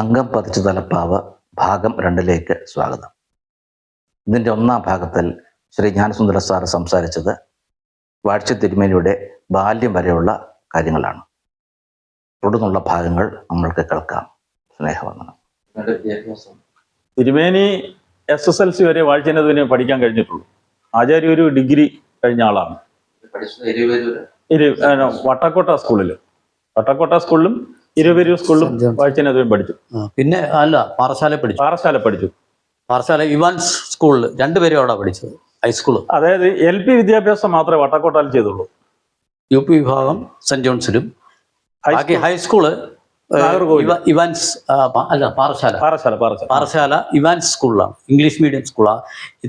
തങ്കം പതിച്ച തലപ്പാവ് ഭാഗം രണ്ടിലേക്ക് സ്വാഗതം. ഇതിന്റെ ഒന്നാം ഭാഗത്തിൽ ശ്രീ ജ്ഞാനസുന്ദര സാറ് സംസാരിച്ചത് വാഴ്ച തിരുമേനിയുടെ ബാല്യം വരെയുള്ള കാര്യങ്ങളാണ്. തുടർന്നുള്ള ഭാഗങ്ങൾ നമ്മൾക്ക് കേൾക്കാം. സ്നേഹവന്ദനം. തിരുമേനി എസ് എസ് എൽ സി വരെ വാഴ്ചനതിന് പഠിക്കാൻ കഴിഞ്ഞിട്ടുള്ളൂ. ആചാര്യ ഒരു ഡിഗ്രി കഴിഞ്ഞ ആളാണ്. പഠിച്ചത് ഇരുപത് ഇരു വട്ടക്കോട്ട സ്കൂളിൽ വട്ടക്കോട്ട സ്കൂളിലും ഇരുപേരൂർ സ്കൂളിലും വാഴ്ചനതിനും പഠിച്ചു. പിന്നെ അല്ല പാറശാല പഠിച്ചു. പാറശാല പഠിച്ചു. പാറശാല ഇവാൻസ് സ്കൂളിൽ രണ്ടുപേരും അവിടെ പഠിച്ചത് ഹൈസ്കൂൾ അതായത് എൽ പി വിദ്യാഭ്യാസം മാത്രമേ വട്ടക്കോട്ടാൽ ചെയ്തുള്ളൂ. യു പി വിഭാഗം സെന്റ് ജോൺസിലും. ബാക്കി high school high school Evans അല്ല പാറശാല. പാറശാല പാറശാല. പാറശാല ഇവാൻസ് സ്കൂളിലാണ്. ഇംഗ്ലീഷ് മീഡിയം സ്കൂളാണ്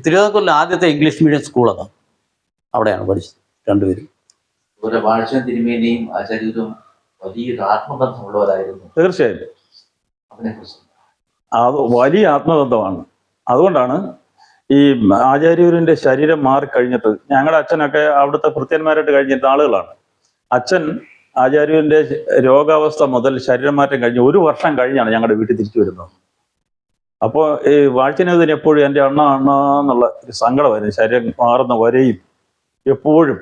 തിരുവിതാംകൂറിലെ ആദ്യത്തെ ഇംഗ്ലീഷ് മീഡിയം സ്കൂൾ അതാണ് അവിടെയാണ് പഠിച്ചത് രണ്ടുപേരും. വലിയൊരു ആത്മബന്ധമുള്ളവരായിരുന്നു. തീർച്ചയായും അത് വലിയ ആത്മബന്ധമാണ്. അതുകൊണ്ടാണ് ഈ ആചാര്യൂരിന്റെ ശരീരം മാറിക്കഴിഞ്ഞിട്ട് ഞങ്ങളുടെ അച്ഛനൊക്കെ അവിടുത്തെ ഭൃത്യന്മാരായിട്ട് കഴിഞ്ഞിരുന്ന ആളുകളാണ്. അച്ഛൻ ആചാര്യന്റെ രോഗാവസ്ഥ മുതൽ ശരീരമാറ്റം കഴിഞ്ഞ് ഒരു വർഷം കഴിഞ്ഞാണ് ഞങ്ങളുടെ വീട്ടിൽ തിരിച്ചു വരുന്നത്. അപ്പോൾ ഈ വാഴ്ചനതിന് എപ്പോഴും എന്റെ അണ്ണ അണ്ണ എന്നുള്ള ഒരു സങ്കടമായിരുന്നു. ശരീരം മാറുന്ന വരെയും എപ്പോഴും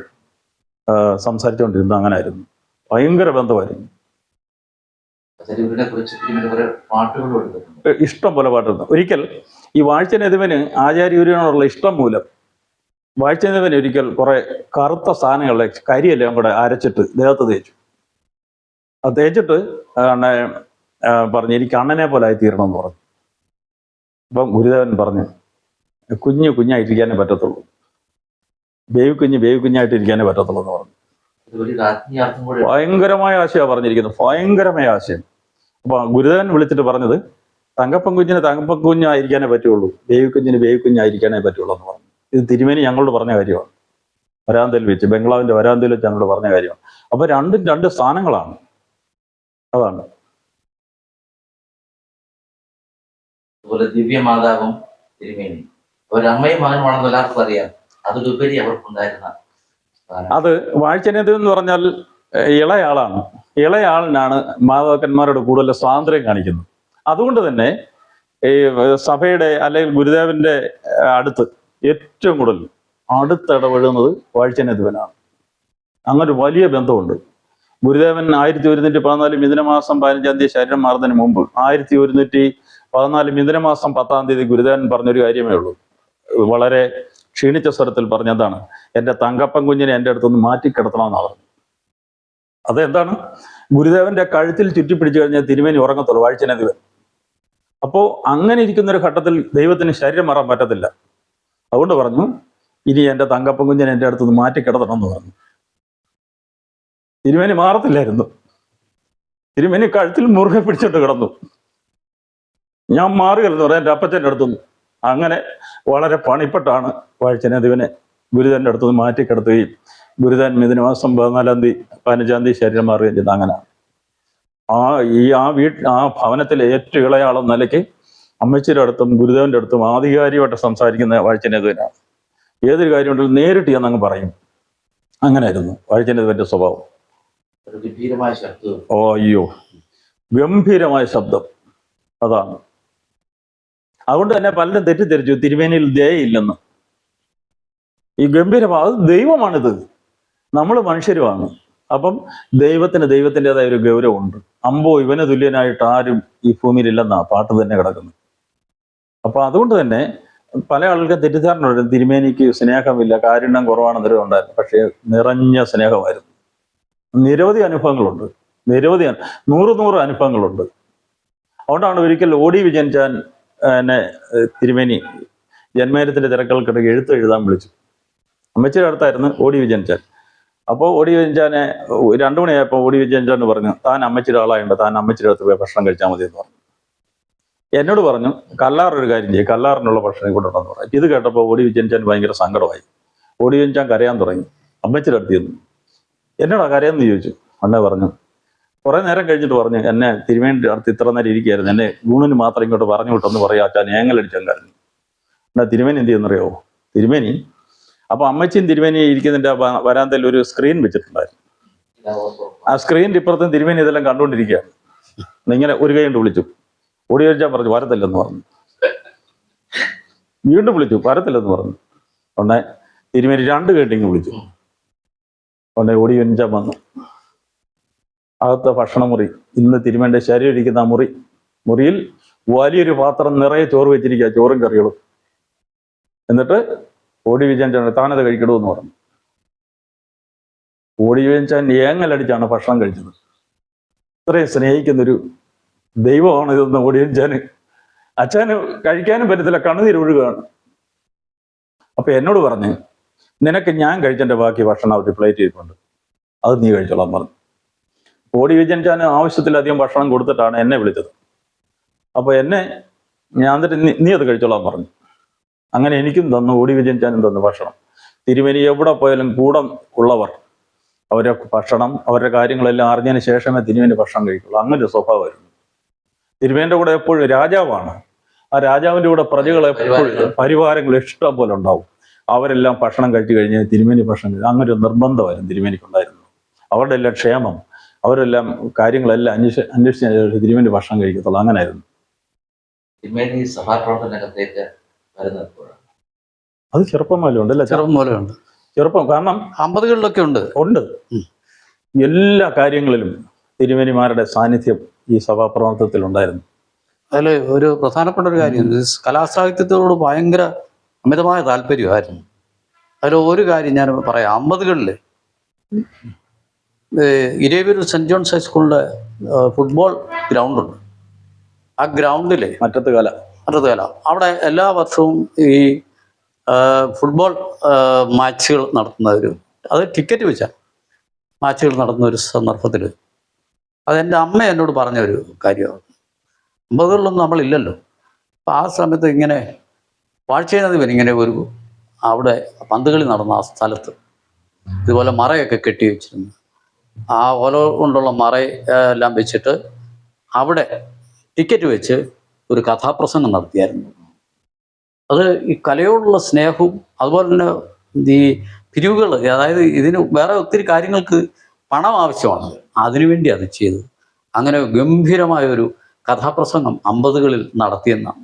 സംസാരിച്ചുകൊണ്ടിരുന്നു അങ്ങനെ ആയിരുന്നു ഭയങ്കര ബന്ധമായിരുന്നു. ഇഷ്ടം പോലെ പാട്ടുന്നു ഒരിക്കൽ ഈ വാഴ്ചനെതുവിന് ആചാര്യൂരിനോടുള്ള ഇഷ്ടം മൂലം വാഴ്ചനെതിവന് ഒരിക്കൽ കുറെ കറുത്ത സാധനങ്ങളെ കരിയെല്ലാം കൂടെ അരച്ചിട്ട് ദേഹത്ത് തേച്ചു. അത് തേച്ചിട്ട് പറഞ്ഞു എനിക്ക് അണ്ണനെ പോലെ ആയി തീരണം എന്ന് പറഞ്ഞു. അപ്പം ഗുരുദേവൻ പറഞ്ഞു കുഞ്ഞു കുഞ്ഞായിട്ടിരിക്കാനേ പറ്റത്തുള്ളൂ. ബേബി കുഞ്ഞ് ബേബി കുഞ്ഞായിട്ട് ഇരിക്കാനേ പറ്റത്തുള്ളൂ എന്ന് പറഞ്ഞു. ഭയങ്കരമായ ആശയമാണ് പറഞ്ഞിരിക്കുന്നു ഭയങ്കരമായ ആശയം. അപ്പൊ ഗുരുദേവൻ വിളിച്ചിട്ട് പറഞ്ഞത് തങ്കപ്പൻ കുഞ്ഞിന് തങ്കപ്പൻ കുഞ്ഞായിരിക്കാനേ പറ്റുള്ളൂ. ബേവിക്കുഞ്ഞിന് ബേവിക്കുഞ്ഞായിരിക്കാനേ പറ്റുള്ളൂ എന്ന് പറഞ്ഞു. ഇത് തിരുമേനി ഞങ്ങളോട് പറഞ്ഞ കാര്യമാണ്. വരാന്തയിൽ വെച്ച് ബംഗ്ലാവിന്റെ വരാന്തയിൽ വെച്ച് ഞങ്ങളോട് പറഞ്ഞ കാര്യമാണ്. അപ്പൊ രണ്ടും രണ്ട് സ്ഥാനങ്ങളാണ്. അതാണ്. അതുപോലെ ദിവ്യമാതാവും തിരുമേനി. അവരമ്മയും മകനുമാണെന്ന് എല്ലാവർക്കും അറിയാം. അതിലുപരി അവർക്കുണ്ടായിരുന്ന. അത് വാഴ്ചനേത് എന്ന് പറഞ്ഞാൽ ഇളയാളാണ്. ഇളയാളിനാണ് മാതാക്കന്മാരോട് കൂടുതൽ സ്വാതന്ത്ര്യം കാണിക്കുന്നത്. അതുകൊണ്ട് തന്നെ ഈ സഭയുടെ അല്ലെങ്കിൽ ഗുരുദേവന്റെ അടുത്ത് ഏറ്റവും കൂടുതൽ അടുത്തിടപഴുന്നത് വാഴ്ചനേതുവനാണ്. അങ്ങനെ ഒരു വലിയ ബന്ധമുണ്ട്. ഗുരുദേവൻ ആയിരത്തി ഒരുന്നൂറ്റി പതിനാല് മിഥുനമാസം പതിനഞ്ചാം തീയതി ശരീരം മാറുന്നതിന് മുമ്പ് ആയിരത്തി ഒരുന്നൂറ്റി പതിനാല് മിഥുനമാസം പത്താം തീയതി ഗുരുദേവൻ പറഞ്ഞൊരു കാര്യമേ ഉള്ളൂ. വളരെ ക്ഷീണിച്ച സ്വരത്തിൽ പറഞ്ഞതാണ് എന്റെ തങ്കപ്പൻ കുഞ്ഞിനെ എന്റെ മാറ്റി മാറ്റിക്കിടത്തണമെന്നാണ് പറഞ്ഞു. അതെന്താണ്? ഗുരുദേവന്റെ കഴുത്തിൽ ചുറ്റിപ്പിടിച്ചു കഴിഞ്ഞാൽ തിരുമേനി ഉറങ്ങത്തുള്ളൂ വാഴ്ചനെ ദിവൻ അപ്പോൾ അങ്ങനെ ഇരിക്കുന്ന ഒരു ഘട്ടത്തിൽ ദൈവത്തിന് ശരീരം മാറാൻ പറ്റത്തില്ല. അതുകൊണ്ട് പറഞ്ഞു ഇനി എന്റെ തങ്കപ്പൻ കുഞ്ഞിനെ എന്റെ മാറ്റി മാറ്റിക്കിടത്തണം എന്ന് പറഞ്ഞു. തിരുമേനി മാറത്തില്ലായിരുന്നു. തിരുമേനി കഴുത്തിൽ മുറുകെ പിടിച്ചിട്ട് കിടന്നു. ഞാൻ മാറുകയെന്ന് പറയാം എന്റെ അപ്പച്ചന്റെ അടുത്തുനിന്ന് അങ്ങനെ വളരെ പണിപ്പെട്ടാണ് വാഴ്ചനദിവിനെ ഗുരുതന്റെ അടുത്തുനിന്ന് മാറ്റി കിടത്തുകയും ഗുരുതൻ മിഥുനമാസം പതിനാലാം തീയതി പതിനഞ്ചാം തീയതി ശരീരം മാറുകയും ചെയ്തു. അങ്ങനെ ആ ഈ ആ വീട്ടിൽ ആ ഭവനത്തിലെ ഏറ്റവും ഇളയാളം നിലയ്ക്ക് അമ്മച്ചിയുടെ അടുത്തും ഗുരുദേവന്റെ അടുത്തും ആധികാരികമായിട്ട് സംസാരിക്കുന്ന വാഴ്ചനേതുവിനാണ് ഏതൊരു കാര്യം ഉണ്ടെങ്കിലും നേരിട്ട് ഞാൻ അങ്ങ് പറയും. അങ്ങനെയായിരുന്നു വാഴ്ചനേതുവിന്റെ സ്വഭാവം. ഒരു ഗംഭീരമായ ശബ്ദം. ഓ അയ്യോ. ഗംഭീരമായ ശബ്ദം. അതാണ്. അതുകൊണ്ട് തന്നെ പലരും തെറ്റിദ്ധരിച്ചു. തിരുമേനിയിൽ ദയയില്ലെന്ന് ഈ ഗംഭീരഭാവം ദൈവമാണിത്. നമ്മൾ മനുഷ്യരുമാണ്. അപ്പം ദൈവത്തിന് ദൈവത്തിന്റെതായ ഒരു ഗൗരവമുണ്ട്. അമ്പോ ഇവന് തുല്യനായിട്ട് ആരും ഈ ഭൂമിയിലില്ലെന്നാ പാട്ട് തന്നെ കിടക്കുന്നു അപ്പൊ അതുകൊണ്ട് തന്നെ പല ആളുകൾക്കും തെറ്റിദ്ധാരണ തിരുമേനിക്ക് സ്നേഹമില്ല കാരുണ്യം കുറവാണെന്നൊരു ഉണ്ടായിരുന്നു. പക്ഷേ നിറഞ്ഞ സ്നേഹമായിരുന്നു. നിരവധി അനുഭവങ്ങളുണ്ട്. നിരവധി നൂറ് നൂറ് അനുഭവങ്ങളുണ്ട്. അതുകൊണ്ടാണ് ഒരിക്കൽ ഓടി വിജയിച്ചാൻ എന്നെ തിരുമേനി ജന്മേരത്തിന്റെ തിരക്കുകൾക്കിടയിൽ എഴുത്ത് എഴുതാൻ വിളിച്ചു. അമ്മച്ചിയുടെ അടുത്തായിരുന്നു ഓടി വിജയൻചാൻ അപ്പോൾ ഓടി വിജയൻചാനെ രണ്ടു മണിയായപ്പോൾ ഓടി വിജയൻചാൻ പറഞ്ഞു താൻ അമ്മച്ചിയുടെ ആളായുണ്ട് താൻ അമ്മച്ചിയുടെ അടുത്ത് പോയി ഭക്ഷണം കഴിച്ചാൽ മതി എന്ന് പറഞ്ഞു. എന്നോട് പറഞ്ഞു കല്ലാർ ഒരു കാര്യം ചെയ്യും കല്ലാറിനുള്ള ഭക്ഷണം കൂടെ ഉണ്ടെന്ന് പറഞ്ഞു. ഇത് കേട്ടപ്പോൾ ഓടി വിജയൻചാൻ ഭയങ്കര സങ്കടമായി. ഓടി വിജയൻചാൻ കരയാൻ തുടങ്ങി. അമ്മച്ചിയുടെ അടുത്ത് ചെന്നു. എന്നോടാ കരയെന്ന് ചോദിച്ചു? അണ്ണ പറഞ്ഞു കുറെ നേരം കഴിഞ്ഞിട്ട് പറഞ്ഞു എന്നെ തിരുവേണ്ടി അടുത്ത് ഇത്ര നേരം ഇരിക്കുകയായിരുന്നു. എന്നെ ഗുണിന് മാത്രം ഇങ്ങോട്ട് പറഞ്ഞു വിട്ടെന്ന് പറയാ അച്ഛൻ ഏങ്ങലടിച്ചാൻ കരഞ്ഞു എന്നാ തിരുമേനി എന്ത് ചെയ്യുന്നറിയോ തിരുമേനി അപ്പൊ അമ്മച്ചിയും തിരുമേനി ഇരിക്കുന്നതിന്റെ വരാന്തയിൽ ഒരു സ്ക്രീൻ വെച്ചിട്ടുണ്ടായിരുന്നു. ആ സ്ക്രീനിന്റെ ഇപ്പുറത്തും തിരുമേനി ഇതെല്ലാം കണ്ടുകൊണ്ടിരിക്കുകയാണ് ഇങ്ങനെ ഒരു കൈ കൊണ്ട് വിളിച്ചു. ഓടി കഴിച്ചാൽ പറഞ്ഞു വരത്തില്ലെന്ന് പറഞ്ഞു. വീണ്ടും വിളിച്ചു വരത്തില്ലെന്ന് പറഞ്ഞു. ഉടനെ തിരുമേനി രണ്ട് കേട്ടിങ് വിളിച്ചു. ഉടനെ ഓടി ചോദിച്ചാൽ വന്നു. അകത്തെ ഭക്ഷണമുറി. ഇന്ന് തിരുമേന്റെ ശരീരം ഇരിക്കുന്ന മുറി. മുറിയിൽ വലിയൊരു പാത്രം നിറയെ ചോറ് വെച്ചിരിക്കുക ചോറും കറികളും. എന്നിട്ട് ഓടി വിജയൻ ചേട്ടൻ താനത് കഴിക്കണമെന്ന് പറഞ്ഞു. ഓടി വിജയൻ ചേട്ടൻ ഏങ്ങലടിച്ചാണ് ഭക്ഷണം കഴിച്ചത്. ഇത്രയും സ്നേഹിക്കുന്നൊരു ദൈവമാണ് ഇതെന്ന് ഓടി വിജയൻ അച്ഛന് കഴിക്കാനും പറ്റത്തില്ല കണ്ണുനീര് ഒഴുകുകയാണ്. അപ്പൊ എന്നോട് പറഞ്ഞ് നിനക്ക് ഞാൻ കഴിച്ചതിന്റെ ബാക്കി ഭക്ഷണം അവർ പ്ലേറ്റ് ചെയ്തിട്ടുണ്ട്. അത് നീ കഴിച്ചോളാം പറഞ്ഞു. ഓടി വിജയൻ ചാൻ ആവശ്യത്തിലധികം ഭക്ഷണം കൊടുത്തിട്ടാണ് എന്നെ വിളിച്ചത്. അപ്പോൾ എന്നെ ഞാൻ എന്നിട്ട് നീ അത് കഴിച്ചോളാൻ പറഞ്ഞു. അങ്ങനെ എനിക്കും തന്നു ഓടി വിജയൻ ചാനും തന്നു ഭക്ഷണം. തിരുമേനി എവിടെ പോയാലും കൂടെ ഉള്ളവർ അവരെ ഭക്ഷണം അവരുടെ കാര്യങ്ങളെല്ലാം അറിഞ്ഞതിന് ശേഷമേ തിരുമേനി ഭക്ഷണം കഴിക്കുള്ളൂ. അങ്ങനെ ഒരു സ്വഭാവമായിരുന്നു. തിരുമേന്റെ കൂടെ എപ്പോഴും രാജാവാണ്. ആ രാജാവിന്റെ കൂടെ എപ്പോഴും പരിവാരങ്ങൾ. ഇഷ്ടം പോലെ ഉണ്ടാവും. അവരെല്ലാം ഭക്ഷണം കഴിച്ചു കഴിഞ്ഞാൽ തിരുമേനി ഭക്ഷണം കഴിക്കും അങ്ങനൊരു ഒരു നിർബന്ധമായിരുന്നു തിരുമേനിക്കുണ്ടായിരുന്നു അവരുടെ എല്ലാം ക്ഷേമം. അവരെല്ലാം കാര്യങ്ങളെല്ലാം അന്വേഷ അന്വേഷിച്ച ശേഷം തിരുമേനി ഭക്ഷണം കഴിക്കത്തുള്ളൂ. അങ്ങനെയായിരുന്നു തിരുമേനി വരുന്നത് അത് ചെറുപ്പം മൂലം ഉണ്ട് ഉണ്ടല്ലേ ചെറുപ്പം മൂലം ഉണ്ട് ചെറുപ്പം കാരണം അമ്പതുകളിലൊക്കെ ഉണ്ട്. ഉണ്ട്. എല്ലാ കാര്യങ്ങളിലും തിരുമേനിമാരുടെ സാന്നിധ്യം ഈ സഭാപ്രവർത്തനത്തിൽ ഉണ്ടായിരുന്നു അതിൽ ഒരു പ്രധാനപ്പെട്ട ഒരു കാര്യം കലാസാഹിത്യത്തോട് ഭയങ്കര അമിതമായ താല്പര്യമായിരുന്നു. അതിൽ ഒരു കാര്യം ഞാൻ പറയാം. അമ്പതുകളിൽ ഇരേവൂർ സെന്റ് ജോൺസ് ഹൈസ്കൂളിന്റെ ഫുട്ബോൾ ഗ്രൗണ്ടുണ്ട്. ആ ഗ്രൗണ്ടിൽ മറ്റത്ത് കാല. കല. അവിടെ എല്ലാ വർഷവും ഈ ഫുട്ബോൾ മാച്ചുകൾ നടത്തുന്ന ഒരു അത് ടിക്കറ്റ് വെച്ചാൽ മാച്ചുകൾ നടത്തുന്ന ഒരു സന്ദർഭത്തിൽ അതെന്റെ അമ്മ എന്നോട് പറഞ്ഞ ഒരു കാര്യമാണ്. അമ്പതുകളിലൊന്നും നമ്മളില്ലല്ലോ. അപ്പം ആ സമയത്ത് ഇങ്ങനെ വാഴ്ചനദിവൻ ഇങ്ങനെ ഒരു അവിടെ പന്തുകളി നടന്ന ആ സ്ഥലത്ത് ഇതുപോലെ മറയൊക്കെ കെട്ടി വെച്ചിരുന്നു. ആ ഓല കൊണ്ടുള്ള മറ എല്ലാം വെച്ചിട്ട് അവിടെ ടിക്കറ്റ് വെച്ച് ഒരു കഥാപ്രസംഗം നടത്തിയായിരുന്നു. അത് ഈ കലയോടുള്ള സ്നേഹവും അതുപോലെ തന്നെ ഈ പിരിവുകൾ അതായത് ഇതിന് വേറെ ഒത്തിരി കാര്യങ്ങൾക്ക് പണം ആവശ്യമാണ്. അതിനുവേണ്ടി അത് ചെയ്ത് അങ്ങനെ ഗംഭീരമായൊരു കഥാപ്രസംഗം അമ്പതുകളിൽ നടത്തിയെന്നാണ്.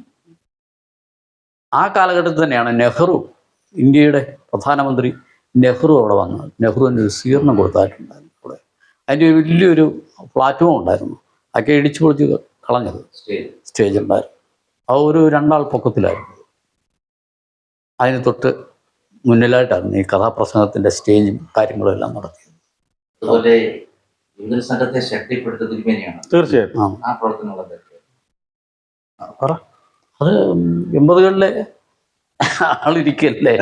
ആ കാലഘട്ടത്തിൽ തന്നെയാണ് നെഹ്റു ഇന്ത്യയുടെ പ്രധാനമന്ത്രി നെഹ്റു അവിടെ വന്നത്. നെഹ്റുവിന് ഒരു സ്വീകരണം കൊടുത്തായിട്ടുണ്ടായിരുന്നു. അതിന്റെ ഒരു വലിയൊരു പ്ലാറ്റ്ഫോം ഉണ്ടായിരുന്നു. അതൊക്കെ ഇടിച്ചു പൊളിച്ച് കളഞ്ഞത്. സ്റ്റേജ്. ഉണ്ടായിരുന്നു അത് ഒരു രണ്ടാൾ പൊക്കത്തിലായിരുന്നു. അതിന് തൊട്ട് മുന്നിലായിട്ടായിരുന്നു ഈ കഥാപ്രസംഗത്തിന്റെ സ്റ്റേജും കാര്യങ്ങളും എല്ലാം നടത്തിയത്. അതുപോലെ സംഘത്തെ ശക്തിപ്പെടുത്ത തിരുമേനിയാണ് തീർച്ചയായും ആ. പ്രവർത്തനങ്ങളൊക്കെ പറ. അത് എൺപതുകളിലെ ആളിരിക്കല്ലേ?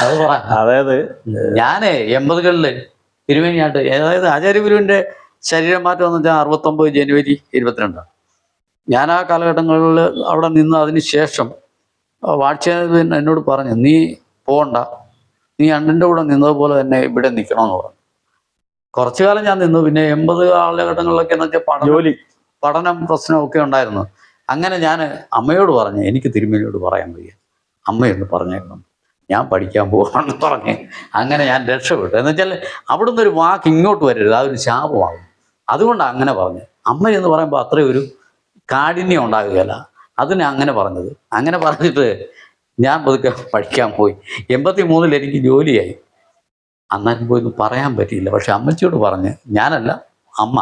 അത് പറ. അതായത് ഞാനേ എൺപതുകളിൽ തിരുവേനിയായിട്ട് അതായത് ആചാര്യ ഗുരുവിന്റെ ശരീരമാറ്റം എന്ന് വെച്ചാൽ അറുപത്തൊമ്പത് ജനുവരി ഇരുപത്തിരണ്ടാണ് ഞാൻ ആ കാലഘട്ടങ്ങളിൽ അവിടെ നിന്ന് അതിന് ശേഷം വാഴ്ച എന്നോട് പറഞ്ഞു നീ പോകണ്ട നീ അണ്ണന്റെ കൂടെ നിന്നതുപോലെ തന്നെ ഇവിടെ നിൽക്കണമെന്ന് പറഞ്ഞു. കുറച്ചു കാലം ഞാൻ നിന്നു. പിന്നെ എൺപത് കാലഘട്ടങ്ങളിലൊക്കെ എന്ന് വെച്ചാൽ പഠനം ജോലി. പഠനം പ്രശ്നമൊക്കെ ഉണ്ടായിരുന്നു. അങ്ങനെ ഞാൻ അമ്മയോട് പറഞ്ഞു എനിക്ക് തിരുമേനിയോട് പറയാൻ വയ്യ. അമ്മയൊന്ന് പറഞ്ഞേക്കണം. ഞാൻ പഠിക്കാൻ പോകണമെന്ന് പറഞ്ഞ് അങ്ങനെ ഞാൻ രക്ഷപ്പെട്ടു. എന്ന് വെച്ചാൽ അവിടുന്ന് ഒരു വാക്ക് ഇങ്ങോട്ട് വരരുത്. അതൊരു ശാപമാകും. അതുകൊണ്ടാണ് അങ്ങനെ പറഞ്ഞത് അമ്മ എന്ന് പറയുമ്പോൾ അത്രയും ഒരു കാഠിന്യം ഉണ്ടാകുകയല്ല. അതിനെ അങ്ങനെ പറഞ്ഞത്. അങ്ങനെ പറഞ്ഞിട്ട് ഞാൻ പതുക്കെ പഠിക്കാൻ പോയി. എൺപത്തി മൂന്നിൽ എനിക്ക് ജോലിയായി. അന്നാലും പോയി പറയാൻ പറ്റിയില്ല. പക്ഷെ അമ്മച്ചിയോട് പറഞ്ഞ് ഞാനല്ല അമ്മ.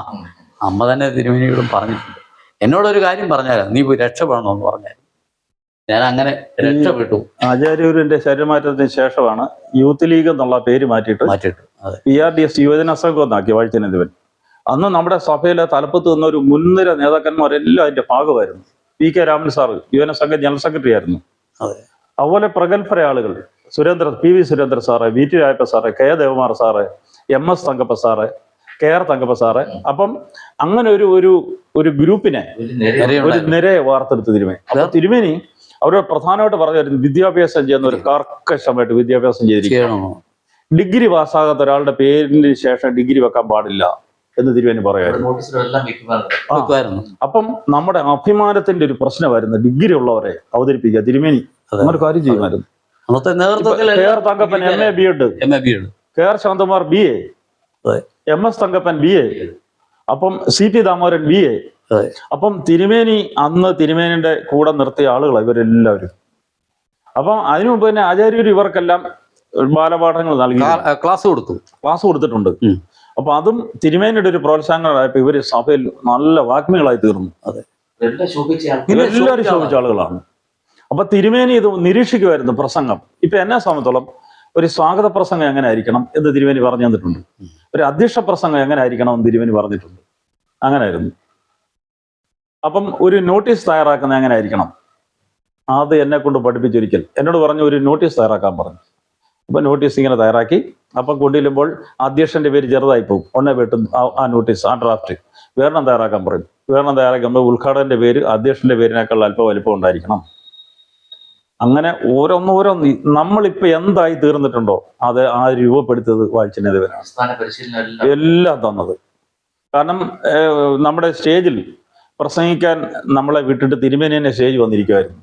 അമ്മ തന്നെ തിരുമേനിയോടും പറഞ്ഞിട്ടുണ്ട്. എന്നോടൊരു കാര്യം പറഞ്ഞാലും നീ പോയി രക്ഷപ്പെടണമെന്ന് പറഞ്ഞാൽ ഞാൻ അങ്ങനെ രക്ഷപ്പെട്ടു. ആചാര്യൂരിന്റെ ശരീരമാറ്റത്തിന് ശേഷമാണ് യൂത്ത് ലീഗ് എന്നുള്ള പേര് മാറ്റിയിട്ട് മാറ്റിയിട്ട് പി ആർ ഡി എസ് യുവജന സംഘം എന്നാക്കി വാഴ്ചനദിവൻ അന്ന് നമ്മുടെ സഭയിലെ തലപ്പത്ത് നിന്ന ഒരു മുൻനിര നേതാക്കന്മാരെല്ലാം അതിന്റെ ഭാഗമായിരുന്നു. പി കെ രാമൻ സാറ് യുവജന സംഘ ജനറൽ സെക്രട്ടറി ആയിരുന്നു. അതെ. അതുപോലെ പ്രഗത്ഭര ആളുകൾ Surendra P V Surendra sir V T Rayappa sir K Devamar sir M S Thankappa sir K R Thankappa sir. അപ്പം അങ്ങനെ ഒരു ഒരു ഒരു ഗ്രൂപ്പിനെ ഒരു. നിരയെ വാർത്തെടുത്ത് തിരുമേനി. അപ്പൊ തിരുമേനി അവരോട് പ്രധാനമായിട്ട് പറഞ്ഞായിരുന്നു വിദ്യാഭ്യാസം ചെയ്യുന്ന ഒരു കർക്കശമായിട്ട് വിദ്യാഭ്യാസം ചെയ്തിരിക്കുകയാണ് ഡിഗ്രി പാസ്സാകാത്ത ഒരാളുടെ പേരിന് ശേഷം ഡിഗ്രി വെക്കാൻ പാടില്ല എന്ന് തിരുവേനി പറയുമായിരുന്നു. അപ്പം നമ്മുടെ അഭിമാനത്തിന്റെ ഒരു പ്രശ്നമായിരുന്നു ഡിഗ്രി ഉള്ളവരെ അവതരിപ്പിക്കുക. തിരുമേനി. അങ്ങനെ കാര്യം ചെയ്യുമായിരുന്നു. K R Thankappan M A B Ed K R Shanthakumar B A. M S Thankappan B A അപ്പം C T Damodaran B A. അപ്പം തിരുമേനി അന്ന് തിരുമേനിന്റെ കൂടെ നിർത്തിയ ആളുകളാണ് ഇവരെല്ലാവരും. അപ്പം അതിനു മുമ്പ് തന്നെ ആചാര്യർ ഇവർക്കെല്ലാം ബാലപാഠങ്ങൾ നൽകി. ക്ലാസ് കൊടുത്തു. ക്ലാസ് കൊടുത്തിട്ടുണ്ട്. അപ്പൊ അതും തിരുമേനിയുടെ ഒരു പ്രോത്സാഹനങ്ങളായപ്പോ ഇവർ സഭയിൽ നല്ല വാഗ്മികളായി തീർന്നു. അതെ. എല്ലാവരും ശോഭിച്ച ശോഭിച്ച ആളുകളാണ്. അപ്പൊ തിരുമേനി ഇത് നിരീക്ഷിക്കുമായിരുന്നു പ്രസംഗം. ഇപ്പൊ എന്നെ സംബന്ധിച്ചോളം ഒരു സ്വാഗത പ്രസംഗം എങ്ങനെ ആയിരിക്കണം എന്ന് തിരുമേനി പറഞ്ഞു തന്നിട്ടുണ്ട്. ഒരു അധ്യക്ഷ പ്രസംഗം എങ്ങനെ ആയിരിക്കണം എന്ന് തിരുമേനി പറഞ്ഞിട്ടുണ്ട്. അങ്ങനെയായിരുന്നു. അപ്പം ഒരു നോട്ടീസ് തയ്യാറാക്കുന്ന എങ്ങനെ ആയിരിക്കണം അത് എന്നെ കൊണ്ട് പഠിപ്പിച്ചൊരിക്കൽ എന്നോട് പറഞ്ഞു ഒരു നോട്ടീസ് തയ്യാറാക്കാൻ പറഞ്ഞു. അപ്പം നോട്ടീസ് ഇങ്ങനെ തയ്യാറാക്കി. അപ്പം കൊണ്ടുചെല്ലുമ്പോൾ അധ്യക്ഷന്റെ പേര് ചെറുതായി പോകും ഒന്നേ വെട്ടും ആ- നോട്ടീസ് ആ ഡ്രാഫ്റ്റ് വേറെണ്ണം തയ്യാറാക്കാൻ പറയും. വേറെണ്ണം തയ്യാറാക്കുമ്പോൾ ഉദ്ഘാടകന്റെ പേര് അധ്യക്ഷന്റെ പേരിനേക്കാൾ അല്പം വലിപ്പം ഉണ്ടായിരിക്കണം. അങ്ങനെ ഓരോന്ന് ഓരോന്ന് നമ്മളിപ്പോൾ എന്തായി തീർന്നിട്ടുണ്ടോ? അത് ആ രൂപപ്പെടുത്തിയത് വായിച്ചതിനെതിരെ. എല്ലാം തന്നത്. കാരണം നമ്മുടെ സ്റ്റേജിൽ പ്രസംഗിക്കാൻ നമ്മളെ വിട്ടിട്ട് തിരുമേനി തന്നെ സ്റ്റേജ് വന്നിരിക്കുമായിരുന്നു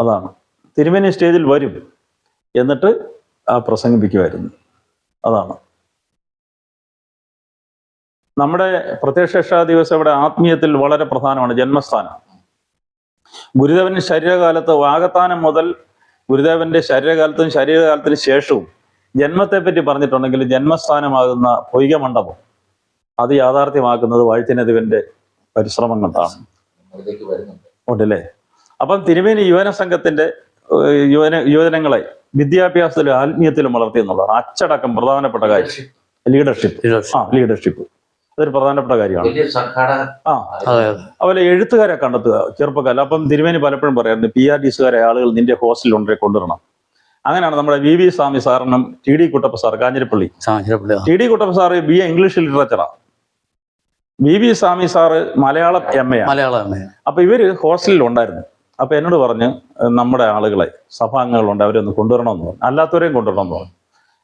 അതാണ്. തിരുമേനി സ്റ്റേജിൽ വരും എന്നിട്ട് ആ പ്രസംഗിപ്പിക്കുമായിരുന്നു അതാണ്. നമ്മുടെ പ്രത്യക്ഷ ദിവസം ഇവിടെ ആത്മീയത്തിൽ വളരെ പ്രധാനമാണ്. ജന്മസ്ഥാനം. ഗുരുദേവന്റെ ശരീരകാലത്ത് വാഗത്താനം മുതൽ ഗുരുദേവന്റെ ശരീരകാലത്തും ശരീരകാലത്തിന് ശേഷവും ജന്മത്തെ പറ്റി പറഞ്ഞിട്ടുണ്ടെങ്കിൽ ജന്മസ്ഥാനമാകുന്ന പൊയ്ക മണ്ഡപം അത് യാഥാർത്ഥ്യമാക്കുന്നത് വാഴ്ത്തിനതുവിന്റെ പരിശ്രമം കൊണ്ടാണ്. ഉണ്ടല്ലേ? അപ്പം തിരുമേനി യുവന സംഘത്തിന്റെ ഏഹ്, യുവന യുവജനങ്ങളെ വിദ്യാഭ്യാസത്തിലും ആത്മീയത്തിലും വളർത്തി എന്നുള്ളതാണ്. അച്ചടക്കം പ്രധാനപ്പെട്ട കാര്യം. ലീഡർഷിപ്പ് ആ ലീഡർഷിപ്പ് അതൊരു പ്രധാനപ്പെട്ട കാര്യമാണ്. ആ. അതെ അതെ. അതുപോലെ എഴുത്തുകാരെ കണ്ടെത്തുക ചെറുപ്പക്കാർ അപ്പം തിരുമേനി പലപ്പോഴും പറയാറുണ്ട് പി ആർ ഡിസുകാരെ ആളുകൾ നിന്റെ ഹോസ്റ്റലിൽ ഉണ്ടേ കൊണ്ടുവരണം. അങ്ങനെയാണ് നമ്മുടെ വി വി സ്വാമി സാറിനും T D Kuttappa sir Kanjirappally. T D Kuttappa sir B A English ലിറ്ററേച്ചറാണ്. V V Swami sir Malayalam M A Malayalam അപ്പൊ ഇവർ ഹോസ്റ്റലിൽ ഉണ്ടായിരുന്നു. അപ്പൊ എന്നോട് പറഞ്ഞ് നമ്മുടെ ആളുകളെ സഭാംഗങ്ങളുണ്ട് അവരെ ഒന്ന് കൊണ്ടുവരണമെന്ന് പറഞ്ഞു. അല്ലാത്തവരെയും കൊണ്ടുവരണം എന്ന് പറഞ്ഞു.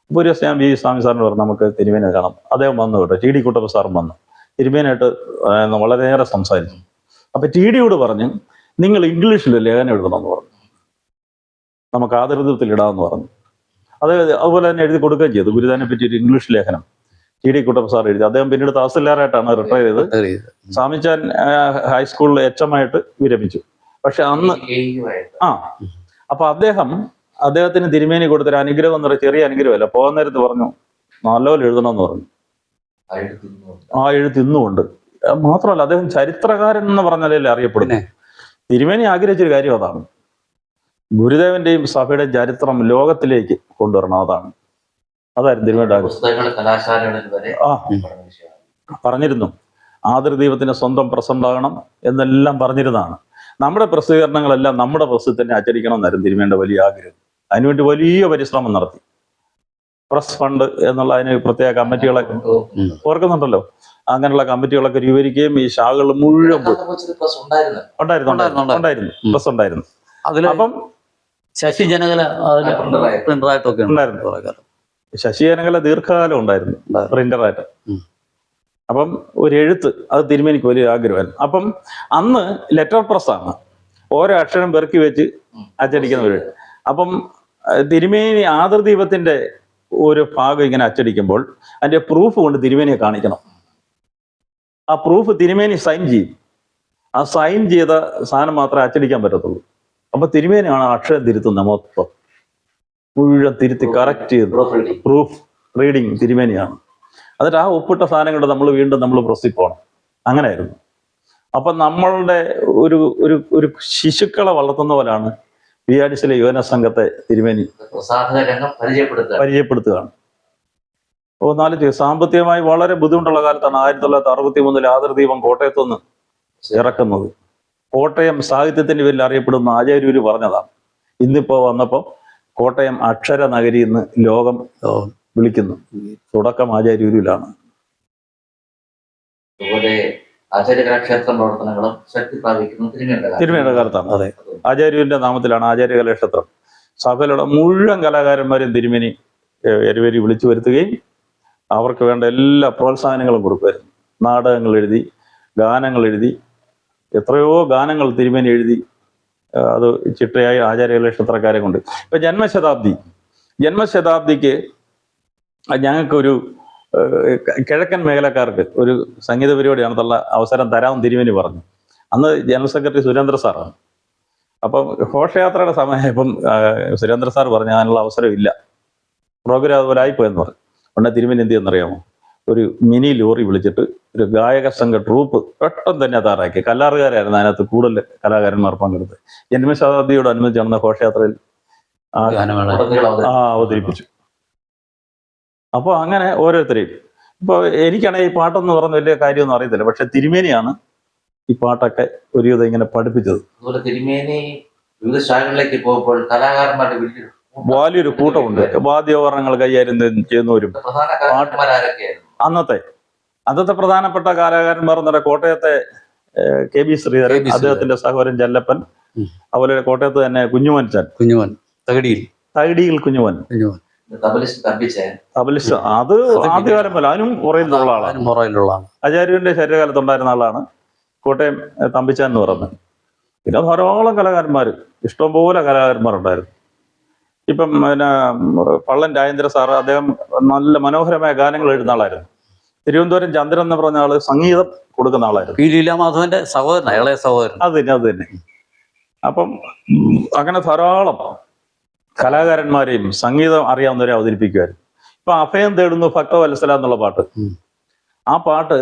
അപ്പൊ ഒരു ദിവസം ഞാൻ വി വി സ്വാമി സാറിന് പറഞ്ഞു നമുക്ക് തിരുമേനെ കാണാം. അദ്ദേഹം വന്നു കേട്ടോ. ടി ഡി കുട്ടപ്പ സാറും വന്നു. തിരുമേനായിട്ട് നേരെ സംസാരിച്ചു. അപ്പൊ ടി ഡിയോട് പറഞ്ഞു നിങ്ങൾ ഇംഗ്ലീഷിൽ ലേഖനം എഴുതണമെന്ന് പറഞ്ഞു. നമുക്ക് ആദരദത്തിൽ ഇടാമെന്ന് പറഞ്ഞു. അത് അതുപോലെ തന്നെ എഴുതി കൊടുക്കുകയും ചെയ്തു. ഗുരുദാനെ പറ്റി ഒരു ഇംഗ്ലീഷ് ലേഖനം. ടി ഡി കുട്ടപ്പ സാർ എഴുതി. അദ്ദേഹം പിന്നീട് തഹസിൽദാറായിട്ടാണ് റിട്ടയർ ചെയ്തത്. സ്വാമിച്ചാൻ ഹൈസ്കൂളിൽ എച്ച് എം ആയിട്ട് വിരമിച്ചു. പക്ഷെ അന്ന് ആ. അപ്പൊ അദ്ദേഹം അദ്ദേഹത്തിന് തിരുമേനി കൊടുത്തൊരു അനുഗ്രഹം എന്ന് പറയുന്നത് ചെറിയ അനുഗ്രഹമല്ല. പോകാൻ നേരത്ത് പറഞ്ഞു നല്ലപോലെ എഴുതണമെന്ന് പറഞ്ഞു. ആ എഴുത്ത് ഇന്നുമുണ്ട് അത് മാത്രമല്ല അദ്ദേഹം ചരിത്രകാരൻ എന്ന് പറഞ്ഞാലേ അറിയപ്പെടുന്നു? തിരുമേനി ആഗ്രഹിച്ചൊരു കാര്യം അതാണ്. ഗുരുദേവന്റെയും സഭയുടെയും ചരിത്രം ലോകത്തിലേക്ക് കൊണ്ടുവരണം. അതാണ്. അതായിരുന്നു വരെ ആ. വിഷയമാണ്. പറഞ്ഞിരുന്നു. ആദരദീപത്തിന് സ്വന്തം പ്രസ് എന്നെല്ലാം പറഞ്ഞിരുന്നതാണ്. നമ്മുടെ പ്രസിദ്ധീകരണങ്ങളെല്ലാം നമ്മുടെ പ്രസിദ്ധി തന്നെ ആചരിക്കണം എന്നായിരുന്നു തിരുമേണ്ട വലിയ ആഗ്രഹം. അതിനുവേണ്ടി വലിയ പരിശ്രമം നടത്തി. പ്രസ് ഫണ്ട് എന്നുള്ള അതിന് പ്രത്യേക കമ്മിറ്റികളെ ഓർക്കുന്നുണ്ടല്ലോ. അങ്ങനെയുള്ള കമ്മിറ്റികളൊക്കെ രൂപീകരിക്കുകയും ഈ ശാഖകൾ മുഴുവൻ ഉണ്ടായിരുന്നു. ഉണ്ടായിരുന്നു. പ്രസ് ഉണ്ടായിരുന്നു. അതിൽ അപ്പം ശശി ജനകല ഉണ്ടായിരുന്നു. കുറെ കാലം. ദീർഘകാലം ഉണ്ടായിരുന്നു. പ്രിന്ററായിട്ട് അപ്പം ഒരു എഴുത്ത് അത് തിരുമേനിക്ക് വലിയ ആഗ്രഹമായിരുന്നു. അപ്പം അന്ന് ലെറ്റർ പ്രസ്സാണ് ഓരോ അക്ഷരം പെറുക്കി വെച്ച് അച്ചടിക്കുന്നവര് അപ്പം തിരുമേനി ആദർദീപത്തിന്റെ ഒരു ഭാഗം ഇങ്ങനെ അച്ചടിക്കുമ്പോൾ അതിന്റെ പ്രൂഫ് കൊണ്ട് തിരുമേനിയെ കാണിക്കണം. ആ പ്രൂഫ് തിരുമേനി സൈൻ ചെയ്യും. ആ സൈൻ ചെയ്ത സാധനം മാത്രമേ അച്ചടിക്കാൻ പറ്റത്തുള്ളൂ. അപ്പൊ തിരുമേനിയാണ് അക്ഷരം തിരുത്തുന്ന മൊത്തം. മുഴുവൻ തിരുത്തി കറക്റ്റ് ചെയ്ത്. പ്രൂഫ് റീഡിംഗ് റീഡിങ് തിരുമേനിയാണ്. എന്നിട്ട് ആ ഒപ്പിട്ട സാധനങ്ങൾ നമ്മൾ വീണ്ടും നമ്മൾ പ്രസ്സിൽ പോകണം അങ്ങനെയായിരുന്നു. അപ്പൊ നമ്മളുടെ ഒരു ഒരു ഒരു ശിശുക്കളെ വളർത്തുന്ന പോലാണ് വി ആർ ഡിസിലെ യുവന സംഘത്തെ തിരുമേനി പരിചയപ്പെടുത്തുകയാണ്. അപ്പോൾ നാല് സാമ്പത്തികമായി വളരെ ബുദ്ധിമുട്ടുള്ള കാലത്താണ് ആയിരത്തി തൊള്ളായിരത്തി അറുപത്തി മൂന്നിൽ ആദർദീപം കോട്ടയത്ത് നിന്ന് ഇറക്കുന്നത്. കോട്ടയം സാഹിത്യത്തിന്റെ പേരിൽ അറിയപ്പെടുന്ന ആചാര്യര് പറഞ്ഞതാണ്. ഇന്നിപ്പോ വന്നപ്പോൾ കോട്ടയം അക്ഷര നഗരി എന്ന് ലോകം വിളിക്കുന്നു. തുടക്കം ആചാര്യൂരിലാണ് ആചാര്യകലാക്ഷേത്ര പ്രവർത്തനങ്ങളും ശക്തി പ്രാപിക്കുന്നു തിരുമേണ്ട കാലത്താണ്. അതെ. ആചാര്യൂരിന്റെ നാമത്തിലാണ് ആചാര്യ കലാക്ഷേത്രം. സഭയിലുള്ള മുഴുവൻ കലാകാരന്മാരെയും തിരുമേനി എരുവേരി വിളിച്ചു വരുത്തുകയും അവർക്ക് വേണ്ട എല്ലാ പ്രോത്സാഹനങ്ങളും കൊടുക്കുമായിരുന്നു. നാടകങ്ങൾ എഴുതി ഗാനങ്ങൾ എഴുതി എത്രയോ ഗാനങ്ങൾ തിരുമേനി എഴുതി അത് ചിട്ടയായി ആചാര്യകളെ കലാക്ഷേത്രക്കാരെ കൊണ്ട്. ഇപ്പൊ ജന്മശതാബ്ദി. ജന്മശതാബ്ദിക്ക് ഞങ്ങൾക്കൊരു കിഴക്കൻ മേഖലക്കാർക്ക് ഒരു സംഗീത പരിപാടി നടത്തുള്ള അവസരം തരാമെന്ന് തിരുമേനി പറഞ്ഞു. അന്ന് ജനറൽ സെക്രട്ടറി സുരേന്ദ്ര സാറാണ്. അപ്പം ഘോഷയാത്രയുടെ സമയമായപ്പം ഇപ്പം സുരേന്ദ്ര സാർ പറഞ്ഞു അതിനുള്ള അവസരം ഇല്ല പ്രോഗ്രാം അതുപോലെ ആയിപ്പോയെന്ന് പറഞ്ഞു. ഉടനെ തിരുമേനി എന്ത് ചെയ്യുന്നറിയാമോ ഒരു മിനി ലോറി വിളിച്ചിട്ട് ഒരു ഗായക സംഘ ട്രൂപ്പ് പെട്ടെന്ന് തന്നെ തയ്യാറാക്കി. കല്ലാറുകാരായിരുന്നു അതിനകത്ത് കൂടുതൽ കലാകാരന്മാർ പങ്കെടുത്ത് ജന്മശതാബ്ദിയോടനുബന്ധിച്ച് നടന്ന ഘോഷയാത്രയിൽ ആ ആ അവതരിപ്പിച്ചു. അപ്പോൾ അങ്ങനെ ഓരോരുത്തരെയും. ഇപ്പോൾ എനിക്കാണെങ്കിൽ ഈ പാട്ടെന്ന് പറഞ്ഞ വലിയ കാര്യമൊന്നും അറിയത്തില്ല. പക്ഷെ തിരുമേനിയാണ് ഈ പാട്ടൊക്കെ ഒരു വിധം ഇങ്ങനെ പഠിപ്പിച്ചത്. അതുപോലെ തിരുമേനി വിവിധ ശാഖകളിലേക്ക് പോകുമ്പോൾ കലാകാരന്മാരുടെ വലിയൊരു കൂട്ടം. വലിയൊരു കൂട്ടമുണ്ട്. വാദ്യോപകരണങ്ങൾ കൈകാര്യം ചെയ്യുന്നവരും പാട്ടുമാരൊക്കെയായിരുന്നു അന്നത്തെ അന്നത്തെ പ്രധാനപ്പെട്ട കലാകാരന്മാർ എന്ന് പറഞ്ഞാൽ കോട്ടയത്തെ കെ ബി ശ്രീധരൻ. അദ്ദേഹത്തിന്റെ സഹോദരൻ ജല്ലപ്പൻ. അതുപോലെ കോട്ടയത്ത് തന്നെ കുഞ്ഞുമൻചൻ കുഞ്ഞുമോൻ തകടിയിൽ. തകിടിയിൽ കുഞ്ഞുമൻ. കുഞ്ഞുമോൻ. തബലിസ്റ്റ് അത് ആദ്യകാലം പോലെ അതിനും പുറയിലുള്ള ആളാണ്. ആളാണ്. ആചാര്യന്റെ ശരീരകാലത്തുണ്ടായിരുന്ന ആളാണ് കോട്ടയം തമ്പിച്ചാൻ എന്ന് പറയുന്നത്. പിന്നെ ധാരാളം കലാകാരന്മാർ ഇഷ്ടംപോലെ കലാകാരന്മാരുണ്ടായിരുന്നു. ഇപ്പം പിന്നെ പള്ളൻ രാജേന്ദ്ര സാർ അദ്ദേഹം നല്ല മനോഹരമായ ഗാനങ്ങൾ എഴുതുന്ന ആളായിരുന്നു. തിരുവനന്തപുരം ചന്ദ്രൻ എന്ന് പറഞ്ഞ ആൾ സംഗീതം കൊടുക്കുന്ന ആളായിരുന്നു. പി ലീലാമാധവന്റെ സഹോദരൻ ഇളയ സഹോദരൻ. അത് തന്നെ അത് തന്നെ. അപ്പം അങ്ങനെ ധാരാളം കലാകാരന്മാരെയും സംഗീതം അറിയാവുന്നവരെ അവതരിപ്പിക്കുമായിരുന്നു ഇപ്പൊ അഭയം തേടുന്നു ഭക്തവത്സല എന്നുള്ള പാട്ട്. ആ പാട്ട്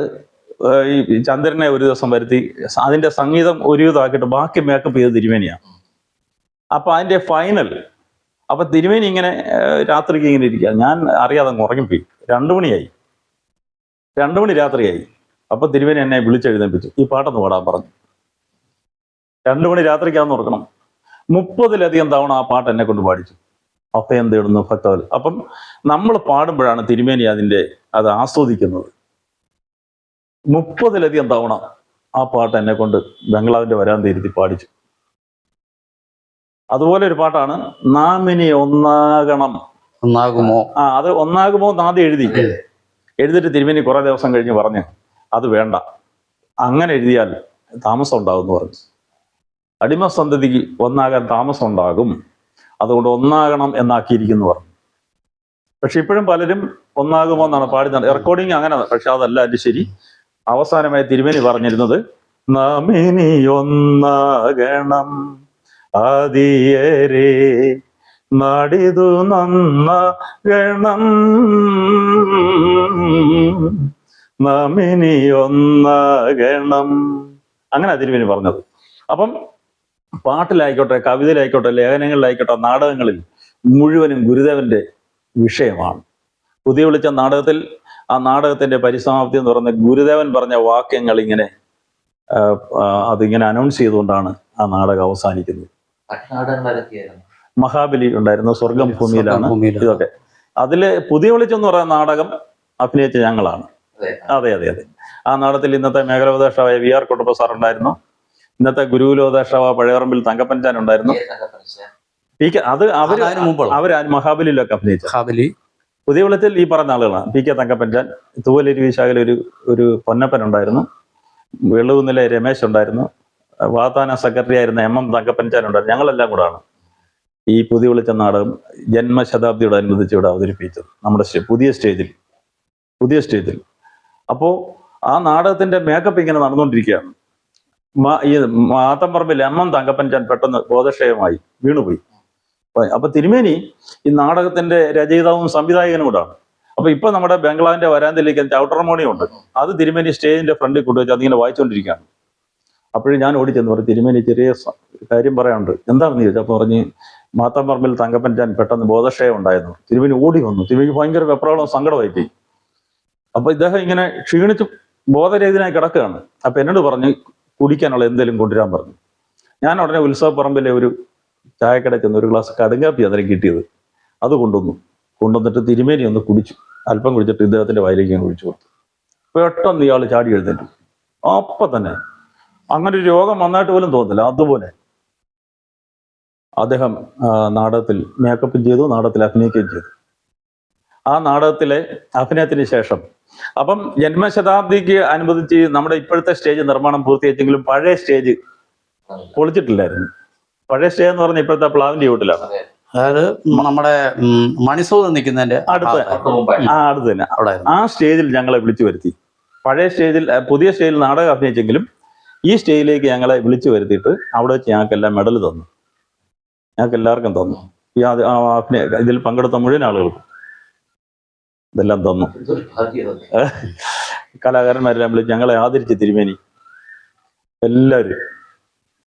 ഈ ചന്ദ്രനെ ഒരു ദിവസം വരുത്തി അതിന്റെ സംഗീതം ഒരു വിധമാക്കിയിട്ട് ബാക്കി മേക്കപ്പ് ചെയ്ത് തിരുമേനിയാണ്. അപ്പൊ അതിന്റെ ഫൈനൽ അപ്പൊ തിരുമേനി ഇങ്ങനെ രാത്രിക്ക് ഇങ്ങനെ ഇരിക്കുക ഞാൻ അറിയാതെ ഉറങ്ങും ഉറങ്ങിപ്പോയി. രണ്ടു മണിയായി. രണ്ടു മണി രാത്രിയായി. അപ്പൊ തിരുമേനി എന്നെ വിളിച്ചെഴുന്നേൽപ്പിച്ചു. ഈ പാട്ടൊന്ന് പാടാൻ പറഞ്ഞു. രണ്ടു മണി രാത്രിക്കാന്ന് ഓർക്കണം. മുപ്പതിലധികം തവണ ആ പാട്ട് എന്നെ കൊണ്ട് പാടിച്ചു. അഭയം തേടുന്നു ഭക്തവൽ. അപ്പം നമ്മൾ പാടുമ്പോഴാണ് തിരുമേനി അതിന്റെ അത് ആസ്വദിക്കുന്നത്. മുപ്പതിലധികം തവണ ആ പാട്ട് എന്നെ കൊണ്ട് ബംഗ്ലാവിന്റെ വരാൻ തീരുത്തി പാടിച്ചു. അതുപോലെ ഒരു പാട്ടാണ് നാം ഇനി ഒന്നാകണം. ഒന്നാകുമോ? ആ അത് ഒന്നാകുമോ എന്ന് ആദ്യം എഴുതി. എഴുതിട്ട് തിരുമേനി കുറെ ദിവസം കഴിഞ്ഞ് പറഞ്ഞു അത് വേണ്ട. അങ്ങനെ എഴുതിയാൽ താമസം ഉണ്ടാകും എന്ന് പറഞ്ഞു. അടിമ സന്തതിക്ക് ഒന്നാകാൻ താമസം ഉണ്ടാകും. അതുകൊണ്ട് ഒന്നാകണം എന്നാക്കിയിരിക്കുന്നു പറഞ്ഞു. പക്ഷെ ഇപ്പോഴും പലരും ഒന്നാകുമോ എന്നാണ് പാടി റെക്കോർഡിങ് അങ്ങനെ പക്ഷെ അതല്ല അതിന്റെ ശരി. അവസാനമായി തിരുമേനി പറഞ്ഞിരുന്നത് നാമിനി ഒന്നാകണം. ആദിയരേ നന്ന ഗണം. നമിനി ഒന്ന ഗണം. അങ്ങനെ അതിരുവിന് പറഞ്ഞത്. അപ്പം പാട്ടിലായിക്കോട്ടെ കവിതയിലായിക്കോട്ടെ ലേഖനങ്ങളിലായിക്കോട്ടെ നാടകങ്ങളിൽ മുഴുവനും ഗുരുദേവന്റെ വിഷയമാണ്. പുതിയ വിളിച്ച നാടകത്തിൽ ആ നാടകത്തിന്റെ പരിസമാപ്തി എന്ന് പറഞ്ഞ ഗുരുദേവൻ പറഞ്ഞ വാക്യങ്ങൾ ഇങ്ങനെ അതിങ്ങനെ അനൗൺസ് ചെയ്തുകൊണ്ടാണ് ആ നാടകം അവസാനിക്കുന്നത്. മഹാബലി ഉണ്ടായിരുന്നു സ്വർഗം ഭൂമിയിലാണ്. ഇതൊക്കെ. അതിൽ പുതിയ വെളിച്ചെന്ന് പറയുന്ന നാടകം അഭിനയിച്ച ഞങ്ങളാണ്. അതെ. അതെ അതെ ആ നാടകത്തിൽ ഇന്നത്തെ മേഖലോപദേഷ്ടാവായ വി ആർ കുട്ടപ്പ സാർ ഉണ്ടായിരുന്നു. ഇന്നത്തെ ഗുരുകുലോപദേഷ്ടാവ പഴയറമ്പിൽ തങ്കപ്പൻചാൻ ഉണ്ടായിരുന്നു. പി കെ അത് മുമ്പുള്ള. അവർ മഹാബലിയിലൊക്കെ അഭിനയിച്ചു. മഹാബലി. പുതിയ വെളിച്ചത്തിൽ ഈ പറഞ്ഞ ആളുകളാണ്. പി കെ തങ്കപ്പൻചാൻ തൂവലരി വിശാഖയിൽ ഒരു ഒരു പൊന്നപ്പൻ ഉണ്ടായിരുന്നു. വെള്ളുകുന്നിലെ രമേശ് ഉണ്ടായിരുന്നു. വാതാന സെക്രട്ടറി ആയിരുന്ന എം എം തങ്കപ്പൻചാനുണ്ടായിരുന്നു ഞങ്ങളെല്ലാം കൂടാണ് ഈ പുതിയ വിളിച്ച നാടകം ജന്മശതാബ്ദിയോടനുബന്ധിച്ച് ഇവിടെ അവതരിപ്പിച്ചത്. നമ്മുടെ പുതിയ സ്റ്റേജിൽ. പുതിയ സ്റ്റേജിൽ. അപ്പോൾ ആ നാടകത്തിന്റെ മേക്കപ്പ് ഇങ്ങനെ നടന്നുകൊണ്ടിരിക്കുകയാണ്. ഈ മാത്തമ്പറമ്പിൽ എം എം തങ്കപ്പൻചാൻ പെട്ടെന്ന് ബോധക്ഷയമായി വീണുപോയി. അപ്പൊ- തിരുമേനി ഈ നാടകത്തിന്റെ രചയിതാവും സംവിധായകനും കൂടാണ്. അപ്പൊ ഇപ്പൊ നമ്മുടെ ബംഗ്ലാവിന്റെ വരാന്തയിലേക്ക് ചവിട്ടർമോണിയം ഉണ്ട് അത് തിരുമേനി സ്റ്റേജിന്റെ ഫ്രണ്ടിൽ കൊണ്ടുവച്ച് അതിങ്ങനെ വായിച്ചുകൊണ്ടിരിക്കുകയാണ്. അപ്പോഴും ഞാൻ ഓടിച്ചെന്ന് പറഞ്ഞു തിരുമേനി ചെറിയ കാര്യം പറയാനുണ്ട്. എന്താണെന്ന് ചോദിച്ചു അപ്പൊ പറഞ്ഞ് മാത്താൻ പറമ്പിൽ തങ്കപ്പൻ ഞാൻ പെട്ടെന്ന് ബോധക്ഷയം ഉണ്ടായിരുന്നു. തിരുമേനി ഓടി വന്നു. തിരുമേനി ഭയങ്കര വെപ്രാളവും സങ്കടമായി അപ്പോൾ അപ്പൊ ഇദ്ദേഹം ഇങ്ങനെ ക്ഷീണിച്ച് ബോധരഹിതനായി കിടക്കുകയാണ്. അപ്പോൾ എന്നോട് പറഞ്ഞ് കുടിക്കാനുള്ള എന്തെങ്കിലും കൊണ്ടുവരാൻ പറഞ്ഞു. ഞാൻ ഉടനെ ഉത്സവപ്പറമ്പിലെ ഒരു ചായക്കട ചെന്ന് ഒരു ഗ്ലാസ് കടുങ്കാപ്പി അന്നേരം കിട്ടിയത്. അത് കൊണ്ടുവന്നു. കൊണ്ടുവന്നിട്ട് തിരുമേനി ഒന്ന് കുടിച്ചു. അല്പം കുടിച്ചിട്ട് ഇദ്ദേഹത്തിന്റെ വയലേക്ക് കുടിച്ചു കൊടുത്തു. പെട്ടെന്ന് ഇയാൾ ചാടി എഴുന്നേറ്റു. അപ്പൊ തന്നെ അങ്ങനെ ഒരു രോഗം വന്നായിട്ട് പോലും തോന്നില്ല അതുപോലെ അദ്ദേഹം നാടകത്തിൽ മേക്കപ്പും ചെയ്തു നാടകത്തിൽ അഭിനയിക്കുകയും ചെയ്തു. ആ നാടകത്തിലെ അഭിനയത്തിന് ശേഷം അപ്പം ജന്മശതാബ്ദിക്ക് അനുബന്ധിച്ച് നമ്മുടെ ഇപ്പോഴത്തെ സ്റ്റേജ് നിർമ്മാണം പൂർത്തിയാച്ചെങ്കിലും പഴയ സ്റ്റേജ് പൊളിച്ചിട്ടില്ലായിരുന്നു. പഴയ സ്റ്റേജ് എന്ന് പറഞ്ഞാൽ ഇപ്പോഴത്തെ പ്ലാവിന്റെ വീട്ടിലാണ് അതെ. അതായത് നമ്മുടെ മണിസോ മണിസൂദ് നിൽക്കുന്നതിന്റെ അടുത്ത് ആ അടുത്ത് തന്നെ. അവിടെ ആ സ്റ്റേജിൽ ഞങ്ങളെ വിളിച്ചു വരുത്തി. പഴയ സ്റ്റേജിൽ പുതിയ സ്റ്റേജിൽ നാടകം അഭിനയിച്ചെങ്കിലും ഈ സ്റ്റേജിലേക്ക് ഞങ്ങളെ വിളിച്ചു വരുത്തിയിട്ട് അവിടെ വെച്ച് ഞങ്ങൾക്കെല്ലാം മെഡൽ തന്നു. ഞങ്ങൾക്ക് എല്ലാവർക്കും തന്നു. ഈ ഇതിൽ പങ്കെടുത്ത മുഴുവൻ ആളുകൾക്കും ഇതെല്ലാം തന്നു. കലാകാരന്മാരെല്ലാം വിളിച്ച് ഞങ്ങളെ ആദരിച്ച് തിരുമേനി. എല്ലാവരും.